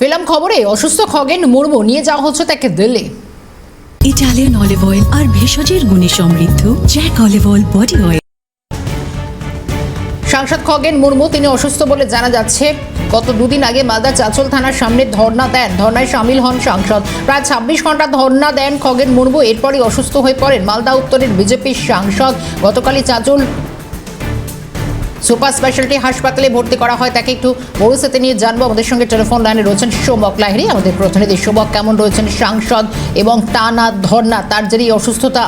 Film খবরে অসুস্থ খগেন মুর্মু নিয়ে যাওয়া হচ্ছে তাকে দিল্লি। ইটালিয়ান অলিভ অয়েল আর ভেষজের গুণে সমৃদ্ধ Jack olive oil body oil. সাংসদ খগেন মুর্মু তিনি অসুস্থ বলে জানা যাচ্ছে গত দুদিন আগে মালদা চাচল থানার সামনে ধর্ণা দেন ধর্নায় সামিল হন সাংসদ। প্রায় ছাব্বিশ ঘণ্টা ধর্ণা দেন খগেন মুর্মু এরপরই অসুস্থ হয়ে পড়েন মালদা উত্তরের বিজেপির সাংসদ। গতকালই চাচল সুপার স্পেশালিটি হাসপাতালে ভর্তি করা হয়। তাকে একটু পরিস্থিতি নিয়ে জানব। আমাদের সঙ্গে টেলিফোন লাইনে রয়েছেন সৌমক লাহিড়ি। আমাদের প্রতিনিধি সৌমক কেমন রয়েছেন? সাংসদ এবং টানা ধর্না, তার যে অসুস্থতা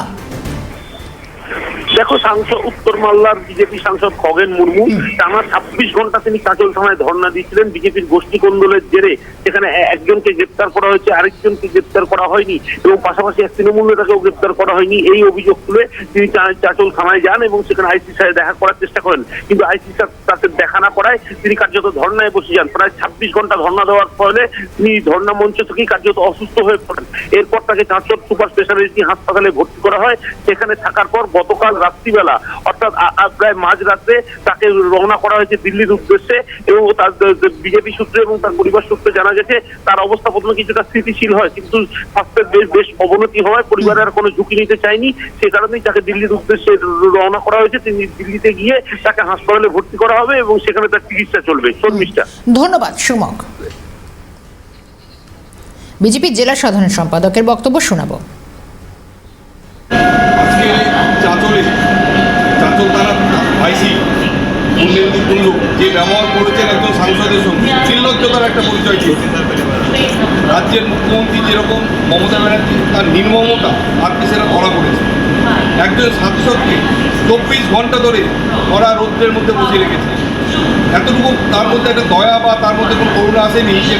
দেখো সাংসদ উত্তর মাল্লার বিজেপি সাংসদ খগেন মুর্মু টানা ছাব্বিশ ঘণ্টা তিনি কাজল থানায় ধর্ণা দিয়েছিলেন। বিজেপির গোষ্ঠী কোন্দলের জেরে সেখানে একজনকে গ্রেপ্তার করা হয়েছে আরেকজনকে গ্রেপ্তার করা হয়নি এবং পাশাপাশি এক তৃণমূল নেতাকেও গ্রেপ্তার করা হয়নি। এই অভিযোগ তুলে তিনি চাচল থানায় যান এবং সেখানে আইসি সাথে দেখা করার চেষ্টা করেন। কিন্তু আইসি তাকে দেখা না করায় তিনি কার্যত ধর্ণায় বসে যান। প্রায় ছাব্বিশ ঘণ্টা ধর্ণা দেওয়ার ফলে তিনি ধর্ণা মঞ্চ থেকেই কার্যত অসুস্থ হয়ে পড়েন। এরপর তাকে চাঁচল সুপার স্পেশালিটি হাসপাতালে ভর্তি করা হয়। সেখানে থাকার পর গতকাল রাত্রিবেলা, অর্থাৎ প্রায় মাঝরাত্রে তাকে রওনা করা হয়েছে দিল্লির উদ্দেশ্যে এবং তার বিজেপি সূত্রে এবং তার পরিবার সূত্রে জানা গেছে, তার অবস্থা প্রথমে কিছুটা স্থিতিশীল হয়, কিন্তু স্বাস্থ্যের বেশ বেশ অবনতি হওয়ায় পরিবারের আর কোনো ঝুঁকি নিতে চায়নি, সে কারণেই তাকে দিল্লির উদ্দেশ্যে রওনা করা হয়েছে। তিনি দিল্লিতে গিয়ে তাকে হাসপাতালে ভর্তি করা হবে এবং সেখানে তার চিকিৎসা চলবে। শর্মিষ্ঠা ধন্যবাদ, সুমক। বিজেপির জেলা সাধারণ সম্পাদকের বক্তব্য শোনাবো। তারা আইসি উন্নয়ন কুল্লু যে ব্যবহার করেছেন একজন সাংসদের সঙ্গে। নির্লজ্জতার একটা পরিচয় দিয়েছে। রাজ্যের মুখ্যমন্ত্রী যেরকম মমতা ব্যানার্জি, তার নির্মমতা আজকে সেটা ধরা পড়েছে। একজন সাংসদকে চব্বিশ ঘণ্টা ধরে কড়া রৌদ্রের মধ্যে বসিয়ে রেখেছে। এতটুকু তার মধ্যে একটা দয়া বা তার মধ্যে কোনো করুণা আসেনি যে